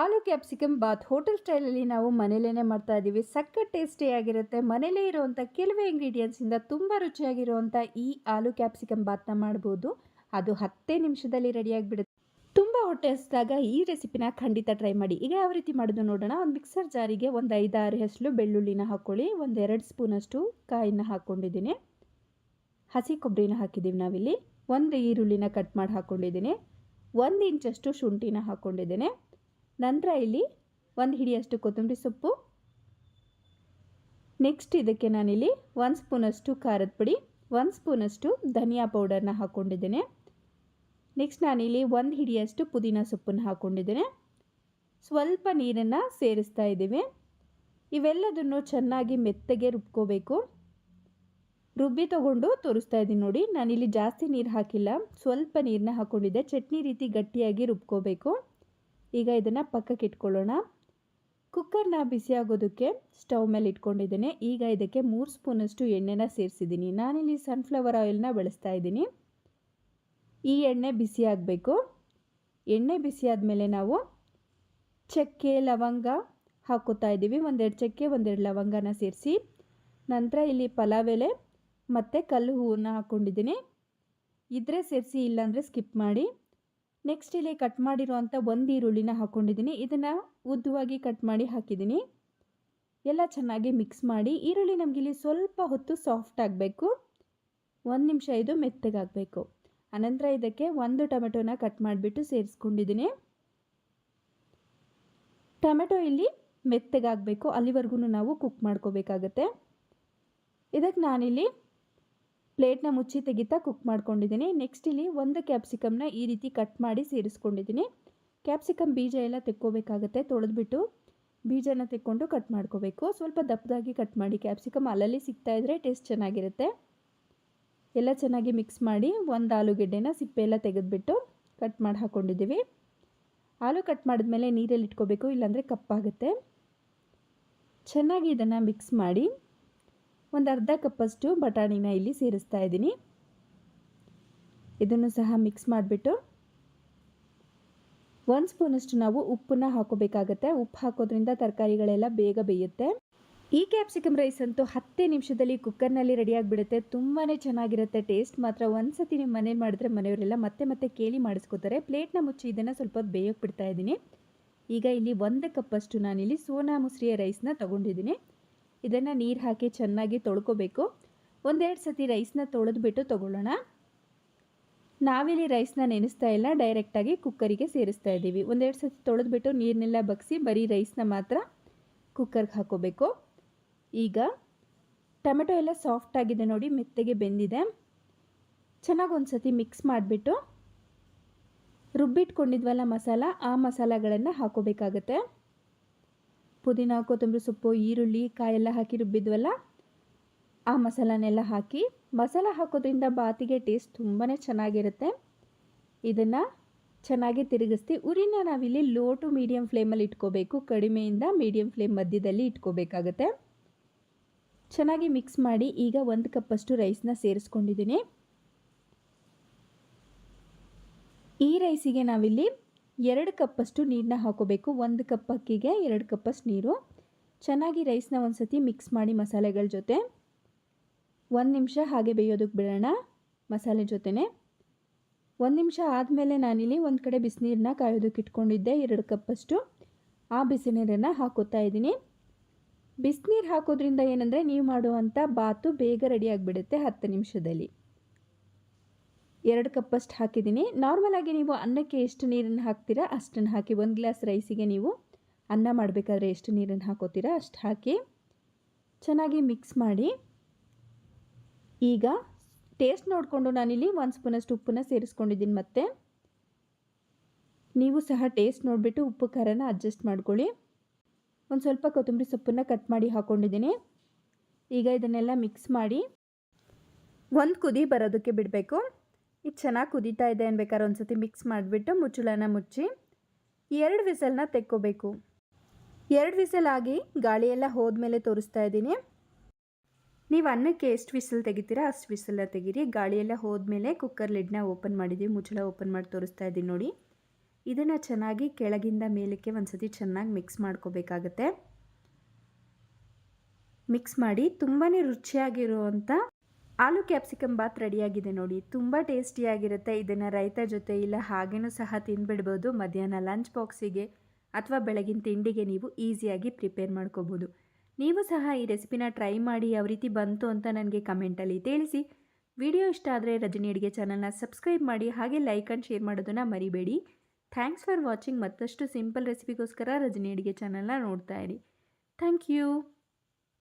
ಆಲೂ capsicum Baat hotel ಸ್ಟೈಲಲ್ಲಿ ನಾವು ಮನೇಲೇ ಮಾಡ್ತಾ ಇದ್ದೀವಿ. ಸಖತ್ ಟೇಸ್ಟಿಯಾಗಿರುತ್ತೆ ಮನೇಲೇ ಇರುವಂಥ ಕೆಲವೇ ಇಂಗ್ರೀಡಿಯೆಂಟ್ಸಿಂದ ತುಂಬ ರುಚಿಯಾಗಿರುವಂಥ ಈ ಆಲೂ ಕ್ಯಾಪ್ಸಿಕಮ್ ಬಾತ್ನ ಮಾಡ್ಬೋದು. ಅದು ಹತ್ತೇ ನಿಮಿಷದಲ್ಲಿ ರೆಡಿಯಾಗಿಬಿಡುತ್ತೆ ತುಂಬ ಹೊಟ್ಟೆ ಹಸಿದಾಗ ಈ ರೆಸಿಪಿನ ಖಂಡಿತ ಟ್ರೈ ಮಾಡಿ. ಈಗ ಯಾವ ರೀತಿ ಮಾಡೋದು ನೋಡೋಣ. ಒಂದು ಮಿಕ್ಸರ್ ಜಾರಿಗೆ ಒಂದು ಐದಾರು ಹೆಸರು ಬೆಳ್ಳುಳ್ಳಿನ ಹಾಕ್ಕೊಳ್ಳಿ ಒಂದು ಎರಡು ಸ್ಪೂನಷ್ಟು ಕಾಯಿನ ಹಾಕ್ಕೊಂಡಿದ್ದೀನಿ ಹಸಿ ಕೊಬ್ಬರಿನ ಹಾಕಿದ್ದೀವಿ ನಾವಿಲ್ಲಿ. ಒಂದು ಈರುಳ್ಳಿನ ಕಟ್ ಮಾಡಿ ಹಾಕ್ಕೊಂಡಿದ್ದೀನಿ ಒಂದು ಇಂಚಷ್ಟು ಶುಂಠಿನ ಹಾಕ್ಕೊಂಡಿದ್ದೇನೆ ನಂತರ ಇಲ್ಲಿ ಒಂದು ಹಿಡಿಯಷ್ಟು ಕೊತ್ತಂಬರಿ ಸೊಪ್ಪು. ನೆಕ್ಸ್ಟ್ ಇದಕ್ಕೆ ನಾನಿಲ್ಲಿ ಒಂದು ಸ್ಪೂನಷ್ಟು ಖಾರದ ಪುಡಿ ಒಂದು ಸ್ಪೂನಷ್ಟು ಧನಿಯಾ ಪೌಡರ್ನ ಹಾಕ್ಕೊಂಡಿದ್ದೇನೆ ನೆಕ್ಸ್ಟ್ ನಾನಿಲ್ಲಿ ಒಂದು ಹಿಡಿಯಷ್ಟು ಪುದೀನ ಸೊಪ್ಪನ್ನು ಹಾಕ್ಕೊಂಡಿದ್ದೇನೆ ಸ್ವಲ್ಪ ನೀರನ್ನು ಸೇರಿಸ್ತಾ ಇದ್ದೀವಿ. ಇವೆಲ್ಲದನ್ನು ಚೆನ್ನಾಗಿ ಮೆತ್ತಗೆ ರುಬ್ಕೋಬೇಕು. ರುಬ್ಬಿ ತಗೊಂಡು ತೋರಿಸ್ತಾ ಇದ್ದೀನಿ ನೋಡಿ, ನಾನಿಲ್ಲಿ ಜಾಸ್ತಿ ನೀರು ಹಾಕಿಲ್ಲ. ಸ್ವಲ್ಪ ನೀರನ್ನ ಹಾಕ್ಕೊಂಡಿದ್ದೆ ಚಟ್ನಿ ರೀತಿ ಗಟ್ಟಿಯಾಗಿ ರುಬ್ಕೋಬೇಕು. ಈಗ ಇದನ್ನು ಪಕ್ಕಕ್ಕೆ ಇಟ್ಕೊಳ್ಳೋಣ. ಕುಕ್ಕರ್ನ ಬಿಸಿ ಆಗೋದಕ್ಕೆ ಸ್ಟವ್ ಮೇಲೆ ಇಟ್ಕೊಂಡಿದ್ದೇನೆ. ಈಗ ಇದಕ್ಕೆ ಮೂರು ಸ್ಪೂನಷ್ಟು ಎಣ್ಣೆನ ಸೇರಿಸಿದ್ದೀನಿ. ನಾನಿಲ್ಲಿ ಸನ್ಫ್ಲವರ್ ಆಯಿಲ್ನ ಬಳಸ್ತಾ ಇದ್ದೀನಿ. ಈ ಎಣ್ಣೆ ಬಿಸಿ ಆಗಬೇಕು. ಎಣ್ಣೆ ಬಿಸಿ ಆದಮೇಲೆ ನಾವು ಚಕ್ಕೆ, ಲವಂಗ ಹಾಕೋತಾ ಇದ್ದೀವಿ. ಒಂದೆರಡು ಚಕ್ಕೆ, ಒಂದೆರಡು ಲವಂಗನ ಸೇರಿಸಿ ನಂತರ ಇಲ್ಲಿ ಪಲಾವ್ ಎಲೆ ಮತ್ತು ಕಲ್ಲು ಹೂವನ್ನ ಹಾಕ್ಕೊಂಡಿದ್ದೀನಿ. ಇದ್ರೆ ಸೇರಿಸಿ ಇಲ್ಲಾಂದರೆ ಸ್ಕಿಪ್ ಮಾಡಿ. ನೆಕ್ಸ್ಟ್ ಇಲ್ಲಿ ಕಟ್ ಮಾಡಿರುವಂಥ ಒಂದು ಈರುಳ್ಳಿನ ಹಾಕ್ಕೊಂಡಿದ್ದೀನಿ ಇದನ್ನು ಉದ್ದವಾಗಿ ಕಟ್ ಮಾಡಿ ಹಾಕಿದ್ದೀನಿ. ಎಲ್ಲ ಚೆನ್ನಾಗಿ ಮಿಕ್ಸ್ ಮಾಡಿ, ಈರುಳ್ಳಿ ನಮಗಿಲ್ಲಿ ಸ್ವಲ್ಪ ಹೊತ್ತು ಸಾಫ್ಟ್ ಆಗಬೇಕು. ಒಂದು ನಿಮಿಷ ಇದು ಮೆತ್ತಗಾಗಬೇಕು ಅನಂತರ ಇದಕ್ಕೆ ಒಂದು ಟೊಮೆಟೊನ ಕಟ್ ಮಾಡಿಬಿಟ್ಟು ಸೇರಿಸ್ಕೊಂಡಿದ್ದೀನಿ. ಟೊಮೆಟೊ ಇಲ್ಲಿ ಮೆತ್ತಗಾಗಬೇಕು ಅಲ್ಲಿವರೆಗೂ ನಾವು ಕುಕ್ ಮಾಡ್ಕೋಬೇಕಾಗತ್ತೆ. ಇದಕ್ಕೆ ನಾನಿಲ್ಲಿ ಪ್ಲೇಟ್ನ ಮುಚ್ಚಿ ತೆಗಿತಾ ಕುಕ್ ಮಾಡ್ಕೊಂಡಿದ್ದೀನಿ. ನೆಕ್ಸ್ಟ್ ಇಲ್ಲಿ ಒಂದು ಕ್ಯಾಪ್ಸಿಕಮ್ನ ಈ ರೀತಿ ಕಟ್ ಮಾಡಿ ಸೇರಿಸ್ಕೊಂಡಿದ್ದೀನಿ. ಕ್ಯಾಪ್ಸಿಕಮ್ ಬೀಜ ಎಲ್ಲ ತೆಕ್ಕೋಬೇಕಾಗತ್ತೆ, ತೊಳೆದ್ಬಿಟ್ಟು ಬೀಜನ ತೆಕ್ಕೊಂಡು ಕಟ್ ಮಾಡ್ಕೋಬೇಕು. ಸ್ವಲ್ಪ ದಪ್ಪದಾಗಿ ಕಟ್ ಮಾಡಿ, ಕ್ಯಾಪ್ಸಿಕಮ್ ಅಲ್ಲಲ್ಲಿ ಸಿಗ್ತಾ ಇದ್ದರೆ ಟೇಸ್ಟ್ ಚೆನ್ನಾಗಿರುತ್ತೆ. ಎಲ್ಲ ಚೆನ್ನಾಗಿ ಮಿಕ್ಸ್ ಮಾಡಿ ಒಂದು ಆಲೂಗೆಡ್ಡೆನ ಸಿಪ್ಪೆ ಎಲ್ಲ ತೆಗೆದುಬಿಟ್ಟು ಕಟ್ ಮಾಡಿ ಹಾಕ್ಕೊಂಡಿದ್ದೀವಿ ಆಲೂ ಕಟ್ ಮಾಡಿದ್ಮೇಲೆ ನೀರಲ್ಲಿ ಇಟ್ಕೋಬೇಕು, ಇಲ್ಲಾಂದರೆ ಕಪ್ಪಾಗುತ್ತೆ. ಚೆನ್ನಾಗಿ ಇದನ್ನು ಮಿಕ್ಸ್ ಮಾಡಿ ಒಂದು ಅರ್ಧ ಕಪ್ಪಷ್ಟು ಬಟಾಣಿನ ಇಲ್ಲಿ ಸೇರಿಸ್ತಾ ಇದ್ದೀನಿ. ಇದನ್ನು ಸಹ ಮಿಕ್ಸ್ ಮಾಡಿಬಿಟ್ಟು ಒಂದು ಸ್ಪೂನಷ್ಟು ನಾವು ಉಪ್ಪನ್ನ ಹಾಕೋಬೇಕಾಗತ್ತೆ. ಉಪ್ಪು ಹಾಕೋದ್ರಿಂದ ತರಕಾರಿಗಳೆಲ್ಲ ಬೇಗ ಬೇಯುತ್ತೆ. ಈ ಕ್ಯಾಪ್ಸಿಕಮ್ ರೈಸ್ ಅಂತೂ ಹತ್ತೇ ನಿಮಿಷದಲ್ಲಿ ಕುಕ್ಕರ್ನಲ್ಲಿ ರೆಡಿಯಾಗಿಬಿಡುತ್ತೆ ತುಂಬಾ ಚೆನ್ನಾಗಿರುತ್ತೆ ಟೇಸ್ಟ್ ಮಾತ್ರ ಒಂದು ಸತಿ ನಿಮ್ಮ ಮನೇಲಿ ಮಾಡಿದ್ರೆ ಮನೆಯವರೆಲ್ಲ ಮತ್ತೆ ಮತ್ತೆ ಕೇಳಿ ಮಾಡಿಸ್ಕೋತಾರೆ. ಪ್ಲೇಟ್ನ ಮುಚ್ಚಿ ಇದನ್ನು ಸ್ವಲ್ಪ ಹೊತ್ತು ಬಿಡ್ತಾ ಇದ್ದೀನಿ. ಈಗ ಇಲ್ಲಿ ಒಂದು ಕಪ್ಪಷ್ಟು ನಾನಿಲ್ಲಿ ಸೋನಾ ಮುಸ್ರಿಯ ರೈಸ್ನ ತೊಗೊಂಡಿದ್ದೀನಿ. ಇದನ್ನು ನೀರು ಹಾಕಿ ಚೆನ್ನಾಗಿ ತೊಳ್ಕೊಬೇಕು. ಒಂದೆರಡು ಸತಿ ರೈಸ್ನ ತೊಳೆದ್ಬಿಟ್ಟು ತೊಗೊಳ್ಳೋಣ. ನಾವಿಲ್ಲಿ ರೈಸ್ನ ನೆನೆಸ್ತಾ ಇಲ್ಲ ಡೈರೆಕ್ಟಾಗಿ ಕುಕ್ಕರಿಗೆ ಸೇರಿಸ್ತಾ ಇದ್ದೀವಿ. ಒಂದೆರಡು ಸತಿ ತೊಳೆದ್ಬಿಟ್ಟು ನೀರನ್ನೆಲ್ಲ ಬಗ್ಸಿ ಬರೀ ರೈಸ್ನ ಮಾತ್ರ ಕುಕ್ಕರ್ಗೆ ಹಾಕೋಬೇಕು. ಈಗ ಟೊಮೆಟೊ ಎಲ್ಲ ಸಾಫ್ಟ್ ಆಗಿದೆ ನೋಡಿ, ಮೆತ್ತಗೆ ಬೆಂದಿದೆ. ಚೆನ್ನಾಗಿ ಒಂದು ಸತಿ ಮಿಕ್ಸ್ ಮಾಡಿಬಿಟ್ಟು ರುಬ್ಬಿಟ್ಕೊಂಡಿದ್ವಲ್ಲ ಮಸಾಲ, ಆ ಮಸಾಲಗಳನ್ನು ಹಾಕೋಬೇಕಾಗತ್ತೆ. ಪುದೀನ, ಕೊತ್ತಂಬರಿ ಸೊಪ್ಪು, ಈರುಳ್ಳಿ, ಕಾಯೆಲ್ಲ ಹಾಕಿ ರುಬ್ಬಿದ್ವಲ್ಲ, ಆ ಮಸಾಲನೆಲ್ಲ ಹಾಕಿ ಮಸಾಲ ಹಾಕೋದ್ರಿಂದ ಬಾತಿಗೆ ಟೇಸ್ಟ್ ತುಂಬಾ ಚೆನ್ನಾಗಿರುತ್ತೆ. ಇದನ್ನು ಚೆನ್ನಾಗಿ ತಿರುಗಿಸ್ತಿ, ಉರಿನ ನಾವಿಲ್ಲಿ ಲೋ ಟು ಮೀಡಿಯಮ್ ಫ್ಲೇಮಲ್ಲಿ ಇಟ್ಕೋಬೇಕು, ಕಡಿಮೆಯಿಂದ ಮೀಡಿಯಂ ಫ್ಲೇಮ್ ಮಧ್ಯದಲ್ಲಿ ಇಟ್ಕೋಬೇಕಾಗತ್ತೆ. ಚೆನ್ನಾಗಿ ಮಿಕ್ಸ್ ಮಾಡಿ ಈಗ ಒಂದು ಕಪ್ಪಷ್ಟು ರೈಸ್ನ ಸೇರಿಸ್ಕೊಂಡಿದ್ದೀನಿ. ಈ ರೈಸಿಗೆ ನಾವಿಲ್ಲಿ ಎರಡು ಕಪ್ಪಷ್ಟು ನೀರನ್ನ ಹಾಕೋಬೇಕು. ಒಂದು ಕಪ್ ಅಕ್ಕಿಗೆ ಎರಡು ಕಪ್ಪಷ್ಟು ನೀರು. ಚೆನ್ನಾಗಿ ರೈಸ್ನ ಒಂದು ಸತಿ ಮಿಕ್ಸ್ ಮಾಡಿ ಮಸಾಲೆಗಳ ಜೊತೆ. ಒಂದು ನಿಮಿಷ ಹಾಗೆ ಬೇಯೋದಕ್ಕೆ ಬಿಡೋಣ ಮಸಾಲೆ ಜೊತೆನೆ. ಒಂದು ನಿಮಿಷ ಆದಮೇಲೆ ನಾನಿಲ್ಲಿ ಒಂದು ಕಡೆ ಬಿಸಿನೀರನ್ನ ಕಾಯೋದಕ್ಕೆ ಇಟ್ಕೊಂಡಿದ್ದೆ. ಎರಡು ಕಪ್ಪಷ್ಟು. ಆ ಬಿಸಿನೀರನ್ನು ಹಾಕೋತಾ ಇದ್ದೀನಿ. ಬಿಸಿನೀರು ಹಾಕೋದ್ರಿಂದ ಏನಂದರೆ ನೀವು ಮಾಡುವಂಥ ಬಾತು ಬೇಗ ರೆಡಿ ಆಗಿಬಿಡುತ್ತೆ ಹತ್ತು ನಿಮಿಷದಲ್ಲಿ. ಎರಡು ಕಪ್ಪಷ್ಟು ಹಾಕಿದ್ದೀನಿ. ನಾರ್ಮಲಾಗಿ ನೀವು ಅನ್ನಕ್ಕೆ ಎಷ್ಟು ನೀರನ್ನು ಹಾಕ್ತೀರಾ ಅಷ್ಟನ್ನು ಹಾಕಿ, ಒಂದು ಗ್ಲಾಸ್ ರೈಸಿಗೆ ನೀವು ಅನ್ನ ಮಾಡಬೇಕಾದ್ರೆ ಎಷ್ಟು ನೀರನ್ನು ಹಾಕೋತೀರಾ ಅಷ್ಟು ಹಾಕಿ ಚೆನ್ನಾಗಿ ಮಿಕ್ಸ್ ಮಾಡಿ. ಈಗ ಟೇಸ್ಟ್ ನೋಡಿಕೊಂಡು ನಾನಿಲ್ಲಿ ಒಂದು ಸ್ಪೂನಷ್ಟು ಉಪ್ಪನ್ನು ಸೇರಿಸ್ಕೊಂಡಿದ್ದೀನಿ ಮತ್ತೆ. ನೀವು ಸಹ ಟೇಸ್ಟ್ ನೋಡಿಬಿಟ್ಟು ಉಪ್ಪು ಖಾರನ ಅಡ್ಜಸ್ಟ್ ಮಾಡ್ಕೊಳ್ಳಿ. ಒಂದು ಸ್ವಲ್ಪ ಕೊತ್ತಂಬರಿ ಸೊಪ್ಪನ್ನು ಕಟ್ ಮಾಡಿ ಹಾಕ್ಕೊಂಡಿದ್ದೀನಿ ಈಗ ಇದನ್ನೆಲ್ಲ ಮಿಕ್ಸ್ ಮಾಡಿ ಒಂದು ಕುದಿ ಬರೋದಕ್ಕೆ ಬಿಡಬೇಕು. ಇದು ಚೆನ್ನಾಗಿ ಕುದೀತಾ ಇದೆ ಅನ್ಬೇಕಾದ್ರೆ ಒಂದು ಸತಿ ಮಿಕ್ಸ್ ಮಾಡಿಬಿಟ್ಟು ಮುಚ್ಚಳನ ಮುಚ್ಚಿ ಎರಡು ವಿಸಲ್ನ ತೆಕ್ಕೋಬೇಕು. ಎರಡು ವಿಸಲ್ ಆಗಿ ಗಾಳಿಯೆಲ್ಲ ಹೋದ್ಮೇಲೆ ತೋರಿಸ್ತಾ ಇದ್ದೀನಿ. ನೀವು ಅನ್ನಕ್ಕೆ ಎಷ್ಟು ವಿಸಲ್ ತೆಗಿತೀರಾ ಅಷ್ಟು ವಿಸಲ್ನ ತೆಗೀರಿ. ಗಾಳಿಯೆಲ್ಲ ಹೋದ್ಮೇಲೆ ಕುಕ್ಕರ್ ಲಿಡ್ನ ಓಪನ್ ಮಾಡಿದ್ದೀವಿ ಮುಚ್ಚಳ ಓಪನ್ ಮಾಡಿ ತೋರಿಸ್ತಾ ಇದ್ದೀನಿ ನೋಡಿ. ಇದನ್ನು ಚೆನ್ನಾಗಿ ಕೆಳಗಿಂದ ಮೇಲಕ್ಕೆ ಒಂದು ಸತಿ ಚೆನ್ನಾಗಿ ಮಿಕ್ಸ್ ಮಾಡ್ಕೋಬೇಕಾಗತ್ತೆ. ಮಿಕ್ಸ್ ಮಾಡಿ ತುಂಬಾ ರುಚಿಯಾಗಿರುವಂಥ ಆಲೂ ಕ್ಯಾಪ್ಸಿಕಮ್ ಬಾತ್ ರೆಡಿಯಾಗಿದೆ ನೋಡಿ. ತುಂಬ ಟೇಸ್ಟಿಯಾಗಿರುತ್ತೆ. ಇದನ್ನು ರೈತ ಜೊತೆ ಇಲ್ಲ ಹಾಗೇನೂ ಸಹ ತಿಂದುಬಿಡ್ಬೋದು ಮಧ್ಯಾಹ್ನ ಲಂಚ್ ಬಾಕ್ಸಿಗೆ ಅಥವಾ ಬೆಳಗಿನ ತಿಂಡಿಗೆ ನೀವು ಈಸಿಯಾಗಿ ಪ್ರಿಪೇರ್ ಮಾಡ್ಕೋಬೋದು. ನೀವು ಸಹ ಈ ರೆಸಿಪಿನ ಟ್ರೈ ಮಾಡಿ ಯಾವ ರೀತಿ ಬಂತು ಅಂತ ನನಗೆ ಕಮೆಂಟಲ್ಲಿ ತಿಳಿಸಿ. ವಿಡಿಯೋ ಇಷ್ಟ ಆದರೆ ರಜನಿ ಅಡುಗೆ ಚಾನಲ್ನ ಸಬ್ಸ್ಕ್ರೈಬ್ ಮಾಡಿ, ಹಾಗೆ ಲೈಕ್ ಆ್ಯಂಡ್ ಶೇರ್ ಮಾಡೋದನ್ನು ಮರಿಬೇಡಿ. Thanks for watching. ಮತ್ತಷ್ಟು ಸಿಂಪಲ್ ರೆಸಿಪಿಗೋಸ್ಕರ ರಜನಿ ಅಡುಗೆ ಚಾನಲ್ನ ನೋಡ್ತಾ ಇರಿ. Thank you.